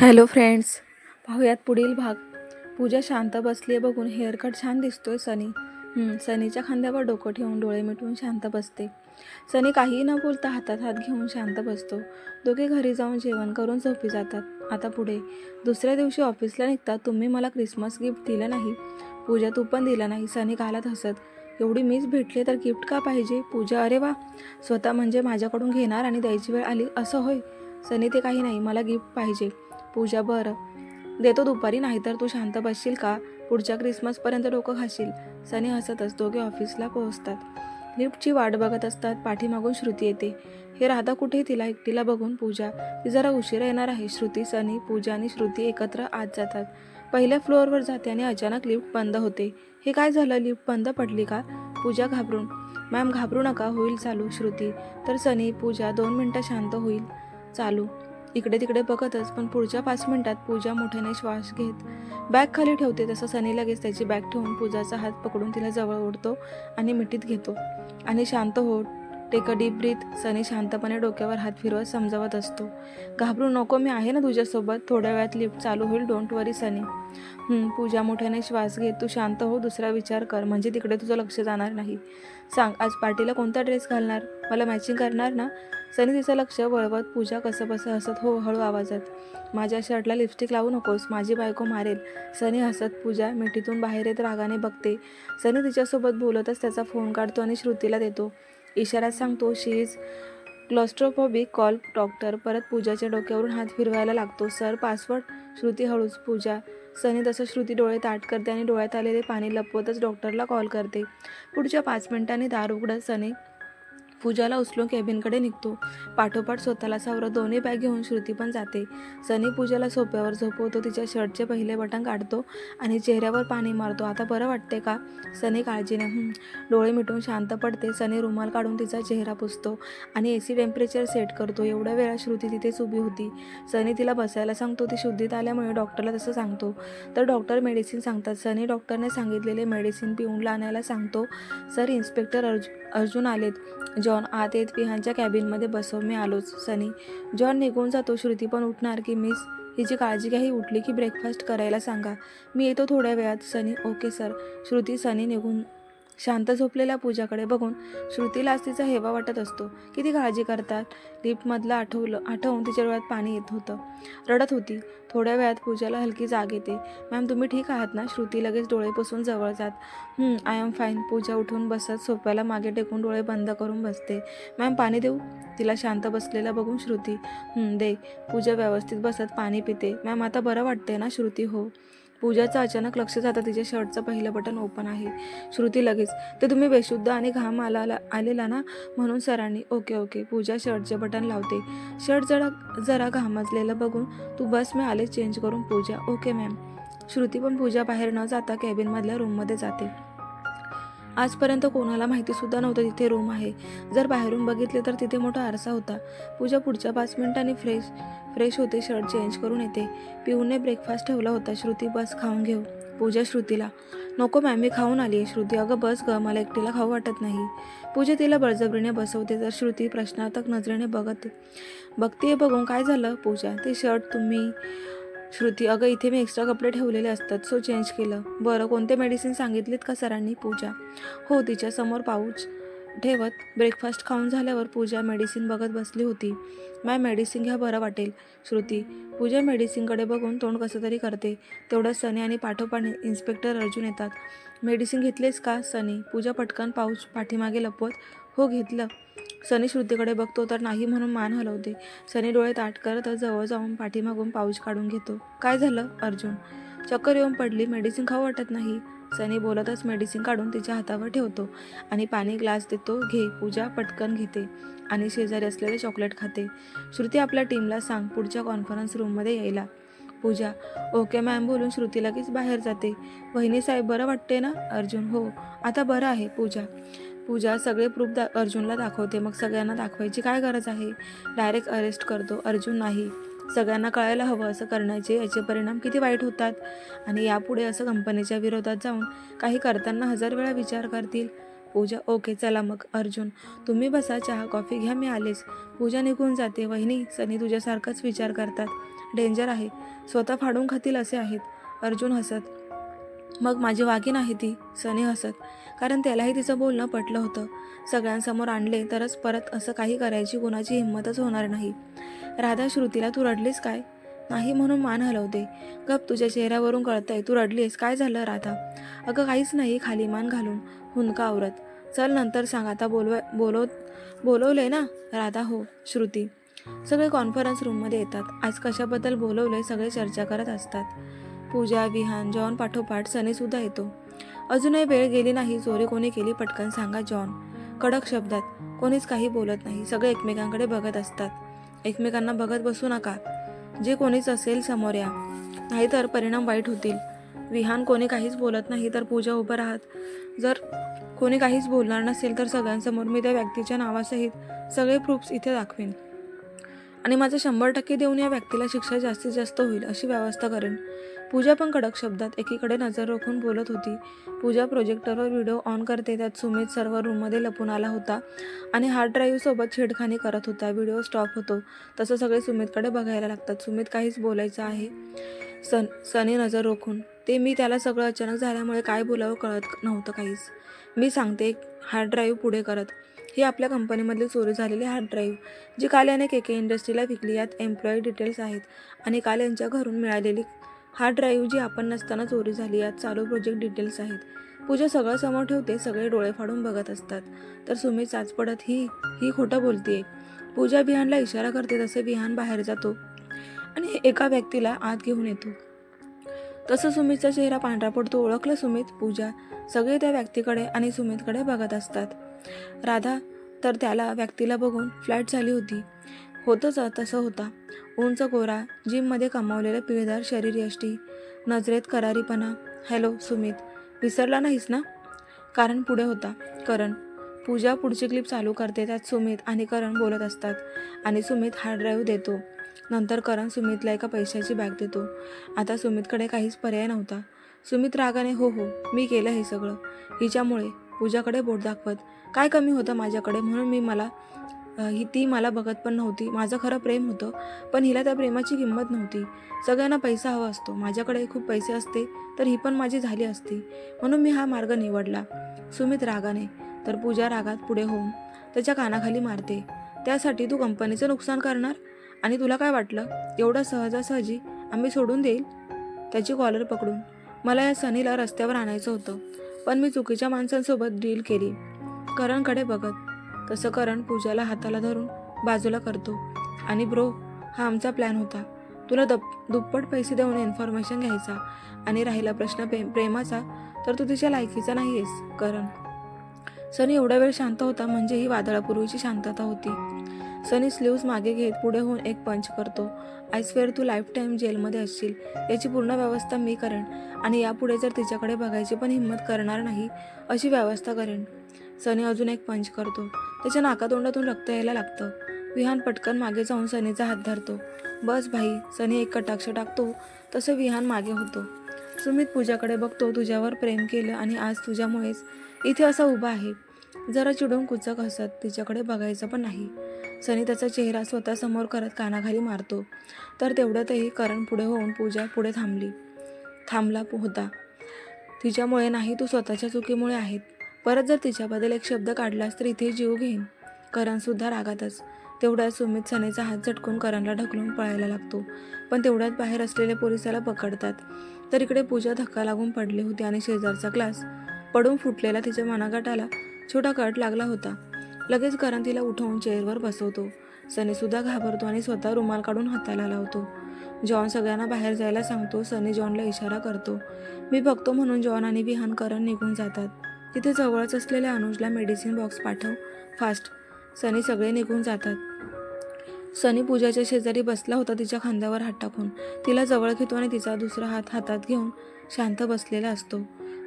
Hello friends पाहूयात पुढील भाग. पूजा शांत बसली आहे बघून हेअरकट छान दिसतोय सनी. सनीच्या खांद्यावर डोकं ठेवून डोळे मिटवून शांत बसते. सनी काहीही न बोलता हातात हात घेऊन शांत बसतो. दोघे घरी जाऊन जेवण करून झोपी जातात. आता पुढे. दुसऱ्या दिवशी ऑफिसला निघतात. तुम्ही मला क्रिसमस गिफ्ट दिलं नाही. पूजा तू पण दिलं नाही. सनी घालत हसत. एवढी मीच भेटले तर गिफ्ट का पाहिजे? पूजा अरे वा! स्वतः म्हणजे माझ्याकडून घेणार आणि द्यायची वेळ आली असं होय. सनी ते काही नाही. मला गिफ्ट पाहिजे. पूजा बरं. देतो दुपारी नाहीतर तू शांत बसशील का? पुढच्या क्रिसमसपर्यंत डोकं खाशील सनी हसतच दोघे ऑफिसला पोहोचतात. लिफ्टची वाट बघत असतात पाठीमागून श्रुती येते. हे राधा कुठे तिला एकटीला बघून पूजा? ती जरा उशिरा येणार आहे. श्रुती सनी पूजा आणि श्रुती एकत्र आत जातात. पहिल्या फ्लोअरवर जाते आणि अचानक लिफ्ट बंद होते. हे काय झालं? लिफ्ट बंद पडली का? पूजा घाबरून मॅम घाबरू नका होईल चालू. श्रुती तर सनी पूजा दोन मिनटं शांत होईल चालू. इकडे तिकडे बघतच पण पुढच्या पाच मिनिटात पूजा मोठ्याने श्वास घेत बॅग खाली ठेवते तसं सनी लगेच त्याची बॅग ठेवून पूजाचा हात पकडून तिला जवळ ओढतो आणि मिठीत घेतो. आणि शांत हो take a deep breath Sunny शांतपणे डोक्यावर हात फिरवत समजावत असतो. घाबरू नको मी आहे ना तुझ्यासोबत. थोड्या वेळात लिफ्ट चालू होईल डोंट वरी सनी. पूजा मोठ्याने श्वास घे तू शांत हो दुसरा विचार कर म्हणजे तिकडे तुझं लक्ष जाणार नाही. सांग आज पार्टीला कोणता ड्रेस घालणार? मला मॅचिंग करणार ना? सनी तिचं लक्ष वळवत पूजा कसं बसं हसत हो हळू आवाजात. माझ्या शर्टला लिपस्टिक लावू नकोस माझी बायको मारेल. सनी हसत पूजा मिठीतून बाहेर येत रागाने बघते. सनी तिच्यासोबत बोलतच त्याचा फोन काढतो आणि श्रुतीला देतो. इशाऱ्यात सांगतो she is claustrophobic call doctor परत पूजाच्या डोक्यावरून हात फिरवायला लागतो. सर पासवर्ड श्रुती हळूच पूजा. सनी तसं श्रुती डोळे ताट करते आणि डोळ्यात आलेले पाणी लपवतच डॉक्टरला कॉल करते. पुढच्या पाच मिनिटांनी दार उघडत सनी पूजाला उचलून केबिनकडे निघतो. पाठोपाठ स्वतःला सावरत दोन्ही बॅग घेऊन श्रुती पण जाते. सनी पूजाला सोप्यावर झोपवतो तिच्या शर्टचे पहिले बटन काढतो आणि चेहऱ्यावर पाणी मारतो. आता बरं वाटते का? सनी काळजीने डोळे मिटून शांत पडते. सनी रुमाल काढून तिचा चेहरा पुसतो आणि ए सी टेम्परेचर सेट करतो. एवढ्या वेळा श्रुती तिथेच उभी होती. सनी तिला बसायला सांगतो. ती शुद्धीत आल्यामुळे डॉक्टरला तसं सांगतो. तर डॉक्टर मेडिसिन सांगतात. सनी डॉक्टरने सांगितलेले मेडिसिन पिऊन आणायला सांगतो. सर इन्स्पेक्टर अर्ज अर्जुन आलेत. जॉन आत येत विहानच्या कॅबिनमध्ये बसव मी आलोच. सनी जॉन निघून जातो. श्रुती पण उठणार की मिस? हिची काळजी घ्या ही उठली की ब्रेकफास्ट करायला सांगा. मी येतो थोड्या वेळात. Sunny okay sir. Shruti Sunny निघून शांत झोपलेल्या पूजाकडे बघून श्रुतीला तिचा हेवा वाटत असतो किती काळजी करतात. लिफ्टमधलं आठवलं आठवून तिच्या डोळ्यात पाणी येत होतं. रडत होती. थोड्या वेळात पूजाला हलकी जाग येते. मॅम तुम्ही ठीक आहात ना? श्रुती लगेच डोळे पुसून जवळ जात. आय एम फाईन पूजा उठून बसत सोप्याला मागे टेकून डोळे बंद करून बसते. मॅम पाणी देऊ? तिला शांत बसलेला बघून श्रुती दे. पूजा व्यवस्थित बसत पाणी पिते. मॅम आता बरं वाटते ना श्रुती? हो. पूजाचं अचानक लक्ष जातं तिच्या शर्टचं पहिलं बटन ओपन आहे. श्रुती लगेच ते तुम्ही बेशुद्ध आणि घाम आला आलेला ना? म्हणून सरांनी ओके ओके पूजा शर्टचे बटन लावते. शर्ट जरा जरा घामजलेलं बघून तू बस मी आले चेंज करून पूजा. ओके मॅम श्रुती पण पूजा बाहेर न जाता कॅबिनमधल्या रूममध्ये जाते. आजपर्यंत कोणाला माहितीसुद्धा नव्हतं तिथे रूम आहे. जर बाहेरून बघितले तर तिथे मोठा आरसा होता. पूजा पुढच्या पाच मिनिटांनी फ्रेश फ्रेश होते शर्ट चेंज करून येते. पिऊने ब्रेकफास्ट ठेवला होता. श्रुती बस खाऊन घेऊ. पूजा श्रुतीला नको मॅम मी खाऊन आली आहे श्रुती अगं बस ग मला एकटीला खाऊ वाटत नाही. पूजा तिला बळजबरीने बसवते. तर श्रुती प्रश्नार्थक नजरेने बघत बघते बघून काय झालं? पूजा ते शर्ट तुम्ही श्रुती अगं इथे मी एक्स्ट्रा कपडे ठेवलेले असतात. सो चेंज केलं. बरं कोणते मेडिसिन सांगितलीत का सरांनी? पूजा. हो तिच्यासमोर पाऊच ठेवत ब्रेकफास्ट खाऊन झाल्यावर पूजा मेडिसिन बघत बसली होती. माय मेडिसिन घ्या बरं वाटेल. श्रुती पूजा मेडिसिनकडे बघून तोंड कसं तरी करते. तेवढं सनी आणि पाठोपाठ इन्स्पेक्टर अर्जुन येतात. मेडिसिन घेतलेस का सनी? पूजा पटकन पाऊच पाठीमागे लपवत हो घेतलं. सनी श्रुतीकडे बघतो तर नाही म्हणून मान हलवते. सनी डोळे ताट करत जवळ जाऊन पाठीमागून पाऊच काढून घेतो. काय झालं अर्जुन? चक्कर येऊन पडली. मेडिसिन खाऊ वाटत नाही. सनी बोलतच मेडिसिन काढून तिच्या हातावर ठेवतो आणि पाणी ग्लास देतो. घे पूजा पटकन घेते आणि शेजारी असलेले चॉकलेट खाते. श्रुती आपल्या टीमला सांग पुढच्या कॉन्फरन्स रूममध्ये यायला. पूजा ओके मॅम बोलून श्रुती लगेच बाहेर जाते. वहिनी साहेब बरं वाटते ना? अर्जुन हो. आता बरं आहे पूजा. पूजा सगळे प्रूफ दा अर्जुनला दाखवते. मग सगळ्यांना दाखवायची काय गरज आहे? डायरेक्ट अरेस्ट करतो अर्जुन नाही. सगळ्यांना कळायला हवं असं करण्याचे. याचे परिणाम किती वाईट होतात? आणि यापुढे असं कंपनीच्या विरोधात जाऊन काही करताना हजार वेळा विचार करतील. पूजा ओके चला मग. अर्जुन तुम्ही बसा चहा कॉफी घ्या मी आलेच. पूजा निघून जाते. वहिनी सनी तुझ्यासारखाच विचार करतात. डेंजर आहे. स्वतः फाडून खातील असे आहेत. अर्जुन हसत. मग माझी वागी नाही ती सनी हसत. कारण त्यालाही तिचं बोलणं पटलं होतं. सगळ्यांसमोर आणले तरच परत असं काही करायची कोणाची हिंमतच होणार नाही. राधा श्रुतीला तू रडलीस काय? नाही म्हणून मान हलवते. गप तुझ्या चेहऱ्यावरून कळतंय. तू रडलीस. काय झालं राधा? अगं काहीच नाही खाली मान घालून हुंका आवरत. चल नंतर सांग. आता बोलव बोलव बोलवलंय ना? राधा हो. श्रुती. सगळे कॉन्फरन्स रूममध्ये येतात. आज कशाबद्दल बोलवलंय सगळे चर्चा करत असतात. पूजा विहान जॉन पाठोपाठ सनीसुद्धा येतो. अजूनही वेळ गेली नाही चोरी कोणी केली पटकन सांगा जॉन. कडक शब्दात कोणीच काही बोलत नाही सगळे एकमेकांकडे बघत असतात. एकमेकांना बघत बसू नका. जे कोणीच असेल समोर या. नाहीतर परिणाम वाईट होतील. विहान कोणी काहीच बोलत नाही तर पूजा उभं राहत. जर कोणी काहीच बोलणार नसेल तर सगळ्यांसमोर मी त्या व्यक्तीच्या नावासहित सगळे प्रूफ्स इथे दाखवेन. आणि माझं शंभर टक्के देऊन या व्यक्तीला शिक्षा जास्तीत जास्त होईल अशी व्यवस्था करेन. पूजा पण कडक शब्दात एकीकडे नजर रोखून बोलत होती. पूजा प्रोजेक्टरवर व्हिडिओ ऑन करते. त्यात सुमित सर्व रूममध्ये लपून आला होता आणि हार्ड ड्राईव्हसोबत छेडखानी करत होता. व्हिडिओ स्टॉप होतो. तसं सगळे सुमितकडे बघायला लागतात. सुमित काहीच बोलायचं आहे. सन सनी नजर रोखून ते मी त्याला सगळं अचानक झाल्यामुळे काय बोलावं कळत नव्हतं काहीच. मी सांगते हार्ड ड्राईव्ह पुढे करत. ही आपल्या कंपनीमधली चोरी झालेली हार्ड ड्राईव्ह जी काल याने के के इंडस्ट्रीला विकली. यात एम्प्लॉई डिटेल्स आहेत आणि काल यांच्या घरून मिळालेली हार्ड ड्राईव्ह जी आपण नसताना चोरी झाली यात चालू प्रोजेक्ट डिटेल्स आहेत. पूजा सगळं समोर ठेवते सगळे डोळे फाडून बघत असतात. तर सुमित चाच पडत ही ही खोटं बोलतीये. पूजा बिहानला इशारा करते तसे विहान बाहेर जातो आणि एका व्यक्तीला आत घेऊन येतो. तसं सुमितचा चेहरा पांढरा पडतो ओळखलं सुमित पूजा सगळे त्या व्यक्तीकडे आणि सुमितकडे बघत असतात. राधा तर त्याला व्यक्तीला बघून फ्लॅट झाली होती. होतंच तसं होता. उंच गोरा जिममध्ये कमावलेलं पिळदार शरीर यष्टी नजरेत करारीपणा. हॅलो सुमित विसरला नाहीस ना? कारण पुढे होता. करण पूजा पुढची क्लिप चालू करते त्यात सुमित आणि करण बोलत असतात आणि सुमित हार्ड ड्राईव्ह देतो. नंतर करण सुमितला एका पैशाची बॅग देतो. आता सुमितकडे काहीच पर्याय नव्हता. सुमित रागाने हो हो मी केलं हे सगळं. हिच्यामुळे पूजाकडे बोट दाखवत. काय कमी होतं माझ्याकडे? म्हणून मी मला ही ती मला बघत पण नव्हती. माझं खरं प्रेम होतं पण हिला त्या प्रेमाची किंमत नव्हती. सगळ्यांना पैसा हवा असतो. माझ्याकडे खूप पैसे असते तर ही पण माझी झाली असती. म्हणून मी हा मार्ग निवडला. सुमित रागाने तर पूजा रागात पुढे होऊन त्याच्या कानाखाली मारते. त्यासाठी तू कंपनीचं नुकसान करणार? आणि तुला काय वाटलं? एवढं सहजासहजी आम्ही सोडून देईल? त्याची कॉलर पकडून. मला या सनीला रस्त्यावर आणायचं होतं पण मी चुकीच्या माणसांसोबत डील केली. करणकडे बघत तसं करण पूजाला हाताला धरून बाजूला करतो. आणि ब्रो हा आमचा प्लॅन होता. तुला दप दुप्पट पैसे देऊन इन्फॉर्मेशन घ्यायचा आणि राहिला प्रश्न प्रे प्रेमाचा तर तू तिच्या लायकीचा नाही आहेस करण. सनी एवढा वेळ शांत होता म्हणजे ही वादळापूर्वीची शांतता होती. सनी स्लीव्ज मागे घेत पुढे होऊन एक पंच करतो. आय स्वेअर तू लाईफ टाईम जेलमध्ये असशील. याची पूर्ण व्यवस्था मी करेन आणि यापुढे जर तिच्याकडे बघायची पण हिंमत करणार नाही अशी व्यवस्था करेन. सनी अजून एक पंच करतो. त्याच्या नाकातोंडातून रक्त यायला लागतं. विहान पटकन मागे जाऊन सनीचा हात धरतो. बस भाई सनी एक कटाक्ष टाकतो. तसं विहान मागे होतो. सुमित पूजाकडे बघतो तुझ्यावर प्रेम केलं आणि आज तुझ्यामुळेच इथे असा उभा आहे. जरा चिडून कुचक हसत तिच्याकडे बघायचं पण नाही. सनी त्याचा चेहरा स्वतःसमोर करत कानाखाली मारतो. तर तेवढ्यातही करण पुढे होऊन पूजा पुढे थांबली. थांबला होता. तिच्यामुळे नाही तू स्वतःच्या चुकीमुळे आहेत. परत जर तिच्याबद्दल एक शब्द काढलास तर इथे जीव घेईन. करणसुद्धा रागातच. तेवढ्यात सुमित सनेचा हात झटकून करणला ढकलून पळायला लागतो. पण तेवढ्यात बाहेर असलेले पोलिसाला पकडतात. तर इकडे पूजा धक्का लागून पडली होती आणि शेजारचा ग्लास पडून फुटलेला तिच्या मनागाटाला छोटा कट लागला होता. लगेच करण तिला उठवून चेअरवर बसवतो. सनीसुद्धा घाबरतो आणि स्वतः रुमाल काढून हाताला लावतो. जॉन सगळ्यांना बाहेर जायला सांगतो. सनी जॉनला इशारा करतो. मी बघतो म्हणून जॉन आणि विहान करण निघून जातात. तिथे जवळच असलेल्या अनुजला मेडिसिन बॉक्स पाठव. फास्ट. सनी सगळे निघून जातात. सनी पूजाच्या शेजारी बसला होता तिच्या खांद्यावर हात टाकून. तिला जवळ घेतो आणि तिचा दुसरा हात हातात घेऊन शांत बसलेला असतो.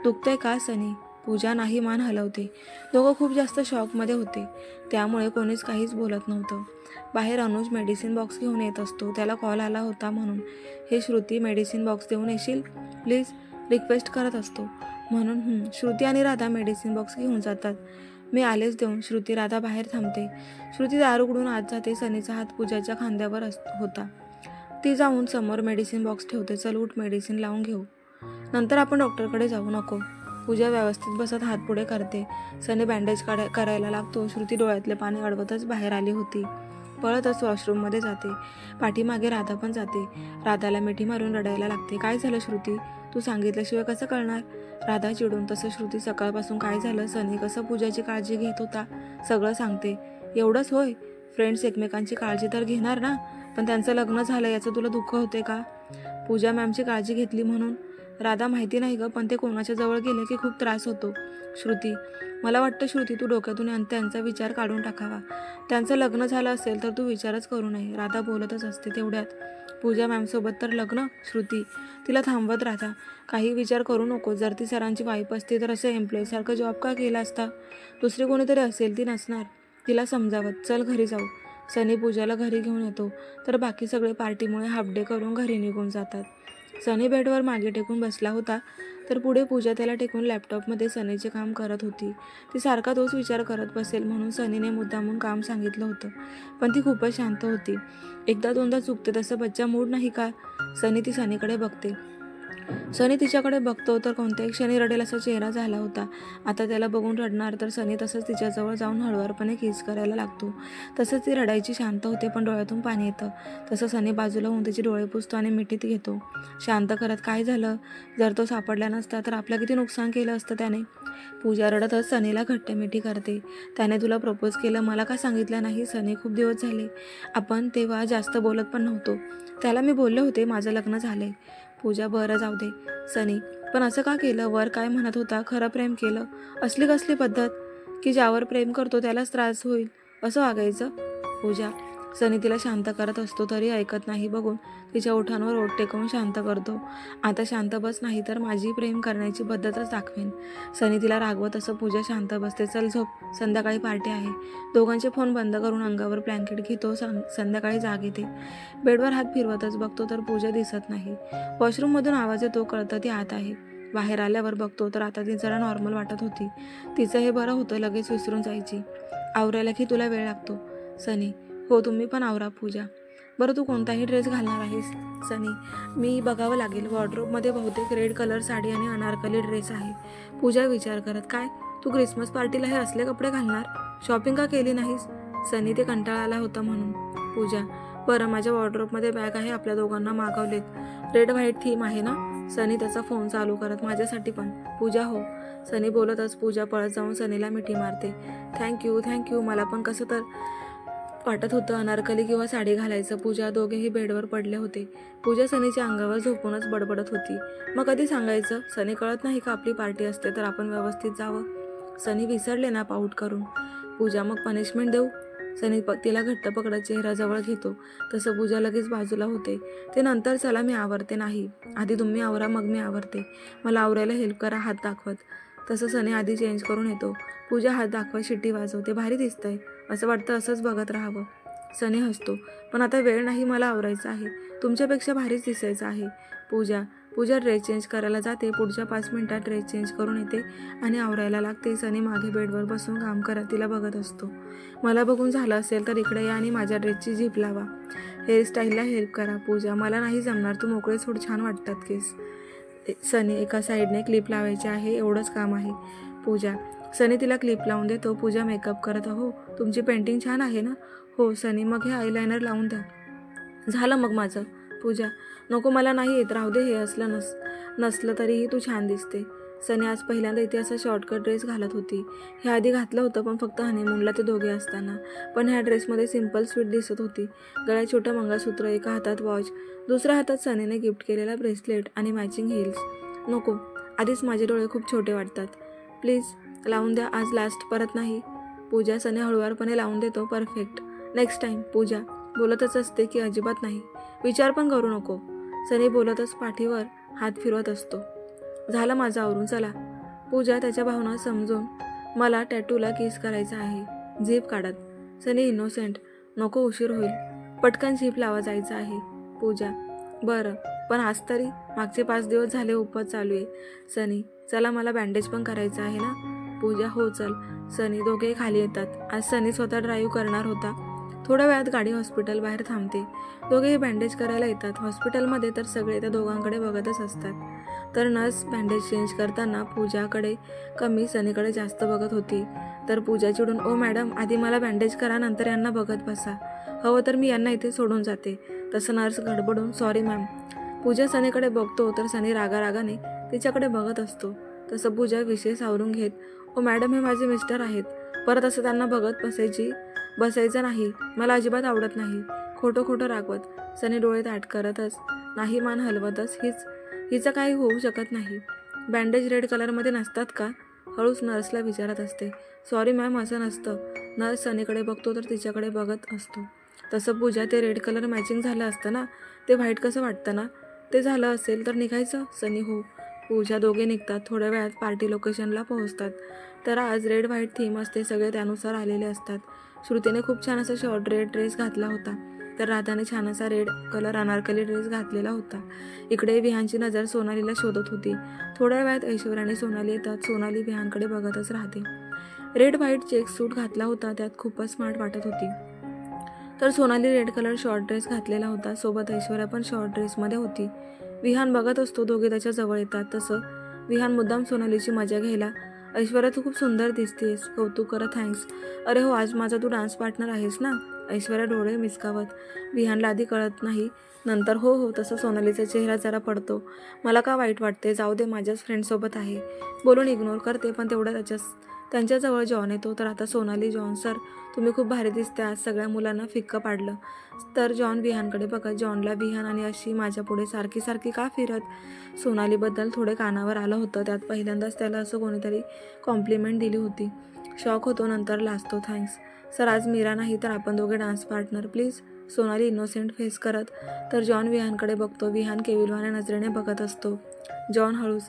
दुखतंय का सनी? पूजा नाही मान हलवते. दोघं खूप जास्त शॉकमध्ये होते. त्यामुळे कोणीच काहीच बोलत नव्हतं. बाहेर अनुज मेडिसिन बॉक्स घेऊन येत असतो. त्याला कॉल आला होता म्हणून. हे श्रुती मेडिसिन बॉक्स देऊन येशील? प्लीज रिक्वेस्ट करत असतो. म्हणून श्रुती आणि राधा मेडिसिन बॉक्स घेऊन जातात. मी आलेच देऊन. श्रुती राधा बाहेर थांबते. श्रुती दार उघडून आत जाते. सनीचा हात पूजाच्या खांद्यावर अस होता. ती जाऊन समोर मेडिसिन बॉक्स ठेवते. चल उठ मेडिसिन लावून घेऊ. नंतर आपण डॉक्टरकडे जाऊ. नको. पूजा व्यवस्थित बसत हात पुढे करते. सनी बँडेज काढा करायला लागतो. श्रुती डोळ्यातले पाणी अडवतच बाहेर आली होती. पळतच वॉशरूममध्ये जाते. पाठीमागे राधा पण जाते. राधाला मिठी मारून रडायला लागते. काय झालं श्रुती? तू सांगितल्याशिवाय कसं कळणार? राधा चिडून तसं श्रुती सकाळपासून काय झालं? सनी कसं पूजाची काळजी घेत होता? सगळं सांगते. एवढंच होय? फ्रेंड्स एकमेकांची काळजी तर घेणार ना? पण त्यांचं लग्न झालं याचं तुला दुःख होते का? पूजा मॅमची काळजी घेतली म्हणून राधा माहिती नाही ग पण ते कोणाच्या जवळ गेले की खूप त्रास होतो. श्रुती मला वाटतं श्रुती तू डोक्यातून त्यांचा विचार काढून टाकावा. त्यांचं लग्न झालं असेल तर तू विचारच करू नये. राधा बोलतच असते तेवढ्यात. पूजा मॅमसोबत तर लग्न? श्रुती तिला थांबवत राधा. काही विचार करू नको. जर ती सरांची वाईफ असते तर असं एम्प्लॉईसारखं जॉब का केला असता? दुसरी कोणीतरी असेल ती नसणार. तिला समजावत चल घरी जाऊ. सनी पूजाला घरी घेऊन येतो. तर बाकी सगळे पार्टीमुळे हाफ डे करून घरी निघून जातात. सनी बेडवर मागे टेकून बसला होता तर पुढे पूजा त्याला टेकून लॅपटॉपमध्ये सनीचे काम करत होती. ती सारखा तोच विचार करत बसेल म्हणून सनीने मुद्दामून काम सांगितलं होतं पण ती खूपच शांत होती. एकदा दोनदा चुकते तसं बच्चा मूड नाही का? सनी ती सनीकडे बघते. सनी तिच्याकडे बघतो तर कोणत्याही क्षणी रडेल असा चेहरा झाला होता. आता त्याला बघून रडणार तर सनी तसंच तिच्याजवळ जाऊन हळवारपणे किस करायला लागतो. तसंच ती रडायची शांत होते पण डोळ्यातून पाणी येतं. तसं सनी बाजूला होऊन तिचे डोळे पुसतो आणि मिठीत घेतो. शांत करत काय झालं? जर तो सापडला नसता तर आपलं किती नुकसान केलं असतं त्याने? पूजा रडतच सनीला घट्ट मिठी करते. त्याने तुला प्रपोज केलं मला का सांगितलं नाही? सनी खूप दिवस झाले. आपण तेव्हा जास्त बोलत पण नव्हतो. त्याला मी बोलले होते माझं लग्न झाले पूजा बरं जाऊ दे. सनी पण असं का केलं? वर काय म्हणत होता? खरं प्रेम केलं? असली कसली पद्धत? की ज्यावर प्रेम करतो त्यालाच त्रास होईल? असं वागायचं? पूजा सनी तिला शांत करत असतो तरी ऐकत नाही. बघून तिच्या ओठांवर ओठ टेकवून शांत करतो. आता शांत बस नाही तर माझी प्रेम करण्याची पद्धतच दाखवेन. सनी तिला रागवत असं पूजा शांत बसते. चल झोप संध्याकाळी पार्टी आहे. दोघांचे फोन बंद करून अंगावर ब्लँकेट घेतो सं संध्याकाळी जाग येते. बेडवर हात फिरवतच बघतो तर पूजा दिसत नाही. वॉशरूममधून आवाज येतो कळतं ती आत आहे. बाहेर आल्यावर बघतो तर आता ती जरा नॉर्मल वाटत होती. तिचं हे बरं होतं लगेच विसरून जायची. आवरायला की तुला वेळ लागतो? सनी हो तुम्ही पण आवरा पूजा. बरं तू कोणताही ड्रेस घालणार आहेस सनी? मी बघावं लागेल. वॉर्ड्रोबमध्ये बहुतेक रेड कलर साडी आणि अनारकली ड्रेस आहे. पूजा विचार करत काय? तू क्रिसमस पार्टीला हे असले कपडे घालणार? शॉपिंग का केली नाहीस? सनी ते कंटाळा आला होता म्हणून. पूजा बरं माझ्या वॉर्ड्रोबमध्ये बॅग आहे आपल्या दोघांना मागवलेत. रेड व्हाईट थीम आहे ना? सनी त्याचा फोन चालू करत माझ्यासाठी पण. पूजा हो. सनी बोलतच पूजा पळत जाऊन सनीला मिठी मारते. थँक्यू थँक्यू मला पण कसं तर वाटत होतं अनारकली किंवा साडी घालायचं. पूजा दोघेही बेडवर पडले होते. पूजा सनीच्या अंगावर झोपूनच बडबडत होती. मग कधी सांगायचं सनी कळत नाही का आपली पार्टी असते तर आपण व्यवस्थित जावं? सनी विसरले ना पाऊट करून. पूजा मग पनिशमेंट देऊ? सनी प तिला घट्ट पकडत चेहऱ्याजवळ घेतो. तसं पूजा लगेच बाजूला होते. ते नंतर चला मी आवरते. नाही. आधी तुम्ही आवरा मग मी आवरते. मला आवरायला हेल्प करा हात दाखवत. तसं सनी आधी चेंज करून येतो. पूजा हात दाखवत शिट्टी वाजवते. भारी दिसतंय. असं वाटतं असंच बघत राहावं. सनी हसतो पण आता वेळ नाही मला आवरायचं आहे. तुमच्यापेक्षा भारीच दिसायचं आहे. पूजा पूजा ड्रेस चेंज करायला जाते. पुढच्या पाच मिनिटात ड्रेस चेंज करून येते आणि आवरायला लागते. सनी मागे बेडवर बसून काम करत तिला बघत असतो. मला बघून झालं असेल तर इकडे या आणि माझ्या ड्रेसची झीप लावा. हेअरस्टाईलला हेल्प करा पूजा. मला नाही जमणार. तू मोकळे सोड छान वाटतात केस. सनी एका साईडने क्लिप लावायची आहे. एवढंच काम आहे. पूजा सनी तिला क्लिप लावून देतो पूजा मेकअप करत हो तुमची पेंटिंग छान आहे ना? हो सनी मग हे आयलायनर लावून द्या. झालं मग माझं. पूजा नको मला नाही येत राहू दे हे असलं नस नसलं तरीही तू छान दिसते. सनी आज पहिल्यांदा इथे असा शॉर्टकट ड्रेस घालत होती. हे आधी घातलं होतं पण फक्त हनीमूनला ते दोघे असताना. पण ह्या ड्रेसमध्ये सिंपल स्वीट दिसत होती. गळ्यात छोटं मंगळसूत्र एका हातात वॉच दुसऱ्या हातात सनीने गिफ्ट केलेला ब्रेसलेट आणि मॅचिंग हिल्स नको आधीच माझे डोळे खूप छोटे वाटतात. प्लीज लावून द्या आज लास्ट परत नाही. पूजा सनी हळुवारपणे लावून देतो परफेक्ट नेक्स्ट टाईम पूजा बोलतच असते की अजिबात नाही. विचार पण करू नको. सनी बोलतच पाठीवर हात फिरवत असतो. झालं माझं आवरून चला. पूजा त्याच्या भावना समजून मला टॅटूला किस करायचा आहे. झीप काढत. सनी इनोसेंट नको उशीर होईल. पटकन झीप लावा जायचं आहे. पूजा बरं पण आज तरी मागचे पाच दिवस झाले उपवास चालू आहे. सनी चला मला बँडेज पण करायचं आहे ना? पूजा हो चल. सनी दोघे खाली येतात. आज सनी स्वतः ड्राईव्ह करणार होता. थोड्या वेळात गाडी हॉस्पिटल बाहेर थांबते. दोघेही बँडेज करायला येतात. हॉस्पिटलमध्ये तर सगळे त्या दोघांकडे बघतच असतात. तर नर्स बँडेज चेंज करताना पूजाकडे कमी सनीकडे जास्त बघत होती. तर पूजा चिडून ओ मॅडम आधी मला बँडेज करा नंतर यांना बघत बसा. हवं तर मी यांना इथे सोडून जाते. तसं नर्स गडबडून सॉरी मॅम पूजा सनीकडे बघतो तर सनी रागारागाने तिच्याकडे बघत असतो. तसं पूजा विषय सावरून घेत ओ मॅडम हे माझे मिस्टर आहेत. परत असं त्यांना बघत बसायची बसायचं नाही. मला अजिबात आवडत नाही. खोटं खोटं रागवत. सनी डोळे ताट करतच. नाही मान हलवतच. हीच हिचं काही होऊ शकत नाही. बँडेज रेड कलरमध्ये नसतात का? हळूच नर्सला विचारत असते. सॉरी मॅम असं नसतं. नर्स सनीकडे बघतो तर तिच्याकडे बघत असतो. तसं पूजा ते रेड कलर मॅचिंग झालं असतं ना? ते व्हाईट कसं वाटतं ना? ते झालं असेल तर निघायचं? सनी हो. पूजा दोघे निघतात थोड्या वेळात पार्टी लोकेशनला पोहोचतात. तर आज रेड व्हाईट थीम असते सगळे त्यानुसार आलेले असतात. श्रुतीने खूप छान असा शॉर्ट रेड ड्रेस घातला होता. तर राधाने छान असा रेड कलर अनारकली ड्रेस घातलेला होता. इकडे विहानची नजर सोनालीला शोधत होती. थोड्या वेळात ऐश्वर्याने सोनाली येतात. सोनाली विहानकडे बघतच राहते. रेड व्हाईट चेक सूट घातला होता त्यात खूपच स्मार्ट वाटत होती. तर Sonali red colour short dress घातलेला होता. सोबत ऐश्वर्या पण शॉर्ट ड्रेसमध्ये होती. विहान बघत असतो दोघे त्याच्याजवळ येतात. तसं विहान मुद्दाम सोनालीची मजा घ्यायला ऐश्वर्या तू खूप सुंदर दिसतेस. कौतुक करा थँक्स अरे हो आज माझा तू डान्स पार्टनर आहेस ना? ऐश्वर्या डोळे मिसकावत. विहानला आधी कळत नाही. नंतर हो हो तसं सोनालीचा चेहरा जरा पडतो. मला का वाईट वाटते जाऊ दे माझ्याच फ्रेंडसोबत आहे. बोलून इग्नोर करते पण तेवढं त्याच्याच त्यांच्याजवळ जॉन येतो. तर आता सोनाली जॉन सर तुम्ही खूप भारी दिसते आज सगळ्या मुलांना फिक्क पाडलं. तर जॉन विहानकडे बघत जॉनला विहान आणि अशी माझ्या पुढे सारखी सारखी का फिरत? सोनालीबद्दल थोडे कानावर आलं होतं. त्यात पहिल्यांदाच त्याला असं कोणीतरी कॉम्प्लिमेंट दिली होती. शॉक होतो नंतर लाजतो. थँक्स सर आज मीरा नाही तर आपण दोघे dance partner please Sonali innocent face करत. तर जॉन विहानकडे बघतो. विहान केविलवाने नजरेने बघत असतो. जॉन हळूस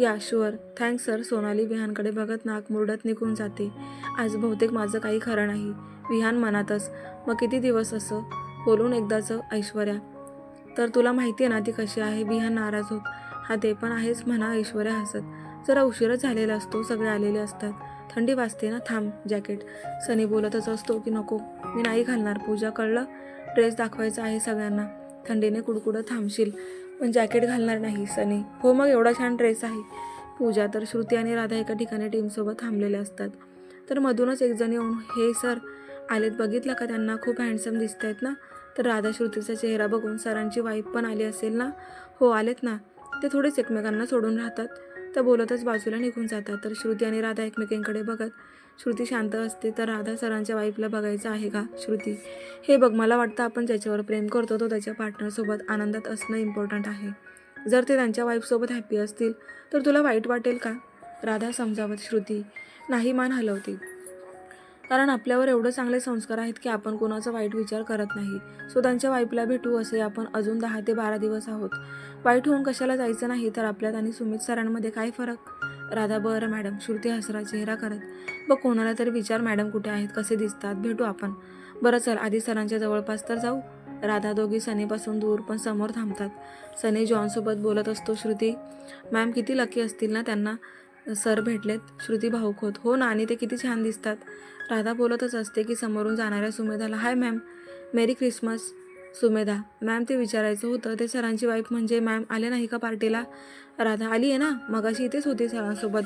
या शुअर थँक्स सर सोनाली विहानकडे बघत नाक मुरडत निघून जाते. आज बहुतेक माझं काही खरं नाही. विहान मनातच मग किती दिवस असं? बोलून एकदाचं ऐश्वर्या. तर तुला माहिती आहे ना ती कशी आहे? विहान नाराज होत. हा ते पण आहेच म्हणा ऐश्वर्या हसत. जरा उशीरच झालेला असतो सगळे आलेले असतात. थंडी वाजते ना थांब जॅकेट. सनी बोलतच असतो की नको मी नाही घालणार पूजा कळलं? ड्रेस दाखवायचा आहे सगळ्यांना. थंडीने कुडकुडं थांबशील. पण जॅकेट घालणार नाही सनी. हो मग एवढा छान ड्रेस आहे. पूजा तर श्रुती आणि राधा एका ठिकाणी टीमसोबत थांबलेल्या असतात. तर मधूनच एकजण येऊन हे सर आलेत बघितलं का त्यांना? खूप हँडसम दिसत आहेत ना? तर राधा श्रुतीचा चेहरा बघून सरांची वाईफ पण आली असेल ना? हो आलेत ना? ते थोडेच एकमेकांना सोडून राहतात. तर बोलतच बाजूला निघून जातात. तर श्रुती आणि राधा एकमेकींकडे बघत श्रुती शांत असते तर राधा सरांच्या वाईफला बघायचं आहे का? श्रुती हे बघ मला वाटतं आपण ज्याच्यावर प्रेम करतो तो त्याच्या पार्टनरसोबत आनंदात असणं इम्पॉर्टंट आहे. जर ते त्यांच्या वाईफसोबत हॅप्पी असतील तर तुला वाईट वाटेल का? राधा समजावत श्रुती नाही मान हलवते. कारण आपल्यावर एवढे चांगले संस्कार आहेत की आपण कोणाचा वाईट विचार करत नाही. सो त्यांच्या वाईफला भेटू असे आपण अजून दहा ते बारा दिवस आहोत. वाईट होऊन कशाला जायचं नाही तर आपल्यात आणि सुमित सरांमध्ये काय फरक? राधा बरं मॅडम. श्रुती हसरा चेहरा करत. बघ कोणाला तरी विचार मॅडम कुठे आहेत कसे दिसतात. भेटू आपण. बरं चल. आधी सरांच्या जवळपास तर जाऊ. राधा दोघी सनीपासून दूर पण समोर थांबतात. सनी जॉनसोबत बोलत असतो श्रुती मॅम किती लकी असतील ना त्यांना? सर भेटलेत. श्रुती भाऊक होत हो ना आणि ते किती छान दिसतात. राधा बोलतच असते की समोरून जाणाऱ्या सुमेधाला hi ma'am merry Christmas. Sumedha ma'am ते विचारायचं होतं. ते सरांची वाईफ म्हणजे मॅम आले नाही का पार्टीला? राधा आली आहे ना? मगाशी इथेच होती सरांसोबत.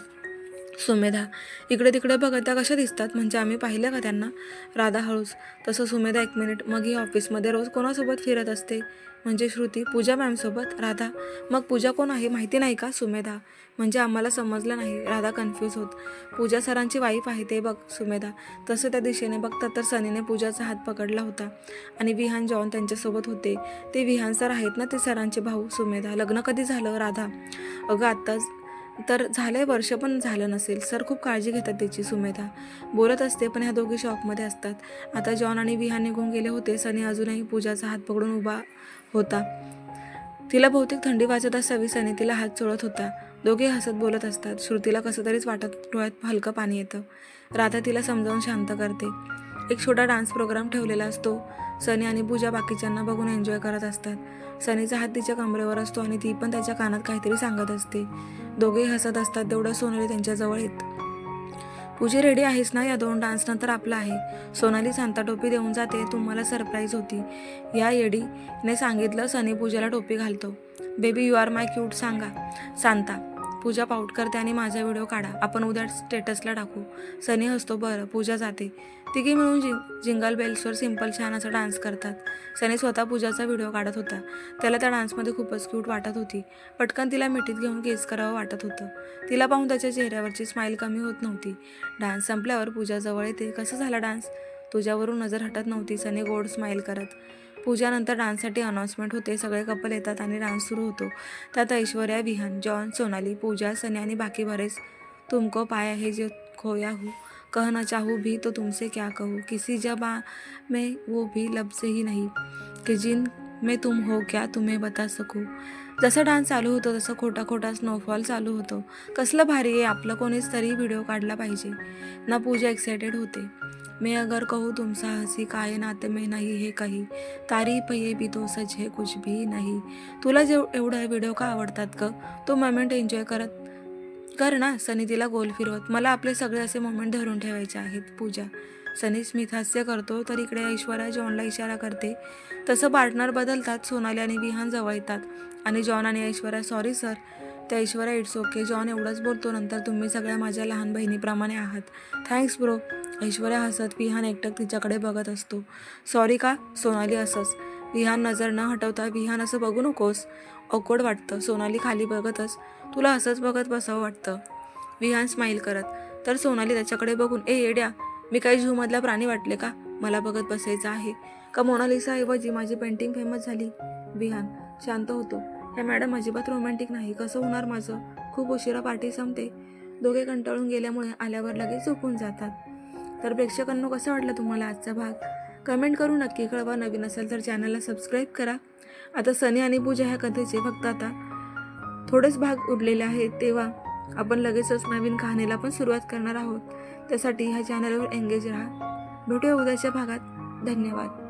सुमेधा इकडे तिकडे बघत त्या कशा दिसतात? म्हणजे आम्ही पाहिलं का त्यांना? राधा हळूच तसं सुमेधा एक मिनिट मग ही ऑफिसमध्ये रोज कोणासोबत फिरत असते? म्हणजे श्रुती पूजा मॅमसोबत? राधा मग पूजा कोण आहे? माहिती नाही का सुमेधा? म्हणजे आम्हाला समजलं नाही. राधा कन्फ्यूज होत. पूजा सरांची वाईफ आहे ते बघ सुमेधा. तसं त्या दिशेने बघतात तर सनीने पूजाचा हात पकडला होता. आणि विहान जॉन त्यांच्यासोबत होते. ते विहान सर आहेत ना ते सरांचे भाऊ सुमेधा. लग्न कधी झालं राधा? अगं आत्ताच तर झालंय वर्ष पण झालं नसेल. सर खूप काळजी घेतात त्याची सुमेधा. बोलत असते पण ह्या दोघी शॉकमध्ये असतात. आता जॉन आणि विहान निघून गेले होते. सनी अजूनही पूजाचा हात पकडून उभा होता. तिला बहुतेक थंडी वाजत असावी सनी तिला हात चोळत होता. दोघे हसत बोलत असतात. श्रुतीला कसं तरीच वाटत डोळ्यात हलकं पाणी येतं. राधा तिला समजावून शांत करते. एक छोटा डान्स प्रोग्राम ठेवलेला असतो. सनी आणि पूजा बाकीच्यांना बघून एन्जॉय करत असतात. सनीचा हात तिच्या कमरेवर असतो आणि ती पण त्याच्या कानात काहीतरी सांगत असते. दोघेही हसत असतात. तेवढं सोनेरी त्यांच्याजवळ येत. पूजी रेडी आहेस ना? या दोन डान्स नंतर आपला आहे. सोनाली सांता टोपी देऊन जाते. तुम्हाला सरप्राईज होती. या येडीने सांगितलं सनी पूजेला टोपी घालतो. Baby you are my cute सांगा. सांता पूजा पाऊट करते आणि माझा व्हिडिओ काढा. आपण उद्या स्टेटसला टाकू. सनी हसतो बरं पूजा जाते. तिघे मिळून जिंग जिंगल बेल्सवर सिंपल छान असा डान्स करतात. सनी स्वतः पूजाचा व्हिडिओ काढत होता. त्याला त्या डान्समध्ये खूपच क्यूट वाटत होती. पटकन तिला मिठीत घेऊन केस करावं वाटत होतं. तिला पाहून त्याच्या चेहऱ्यावरची स्माईल कमी होत नव्हती. डान्स संपल्यावर पूजा जवळ येते. कसं झाला डान्स? तुझ्यावरून नजर हटत नव्हती सनी गोड स्माईल करत. पूजानंतर डान्ससाठी अनाऊन्समेंट होते. सगळे कपल येतात आणि डान्स सुरू होतो. त्यात ऐश्वर्या विहान जॉन सोनाली पूजा सनी आणि बाकी बरेच तुमको पाया हे जे खोया हु. कह ना चाहूँ भी तो तुमसे क्या कहूँ. किसी जबा में वो भी लफ्जे ही नहीं. कि जिन में तुम हो क्या तुम्ही बता सकू? जसं डान्स चालू होतो तसं खोटा खोटा स्नोफॉल चालू होतो. कसलं भारी आहे आपलं कोणीच तरी व्हिडिओ काढला पाहिजे. ना पूजा एक्साइटेड होते. मैं अगर कहूँ तुमसा हसी कायनात में नाही हे काही। तारी ये भी तो सच है कुछ भी नाही। तुला जेव एवढं व्हिडिओ का आवडतात ग तो मोमेंट एन्जॉय करत कर ना सनी तिला गोल फिरवत. मला आपले सगळे असे मोमेंट धरून ठेवायचे आहेत पूजा. सनी स्मित हास्य करतो तर इकडे ऐश्वर्या जॉनला इशारा करते. तसं पार्टनर बदलतात सोनाली आणि विहान जवळ येतात आणि जॉन आणि ऐश्वर्या सॉरी सर त्या ऐश्वर्या इट्स ओके जॉन एवढंच बोलतो नंतर तुम्ही सगळ्या माझ्या लहान बहिणीप्रमाणे आहात. थँक्स ब्रो ऐश्वर्या हसत विहान एकटक तिच्याकडे बघत असतो. सॉरी का? सोनाली असंच. विहान नजर न हटवता विहान असं बघू नकोस. ऑकवर्ड वाटतं. सोनाली खाली बघतच. तुला असंच बघत बसावं वाटतं. विहान स्माईल करत. तर सोनाली त्याच्याकडे बघून ए येड्या मी काही झूमधला प्राणी वाटले का? मला बघत बसायचं आहे. का मोनालिसाऐवजी माझी पेंटिंग फेमस झाली? विहान शांत होतो. ह्या मॅडम अजिबात रोमॅन्टिक नाही. कसं होणार माझं? खूप उशिरा पार्टी संपते. दोघे कंटाळून गेल्यामुळे आल्यावर लगेच झोपून जातात. तर प्रेक्षकांनो कसं वाटलं तुम्हाला आजचा भाग? कमेंट करून नक्की कळवा. नवीन असेल तर चॅनलला सबस्क्राईब करा. आता सनी आणि पूजा ह्या कथेचे फक्त आता थोडेच भाग उरलेले आहेत तेव्हा आपण लगेचच नवीन कहाणीला पण सुरुवात करणार आहोत. त्यासाठी ह्या चॅनलवर एंगेज राहा. भेटूया उद्याच्या भागात. धन्यवाद.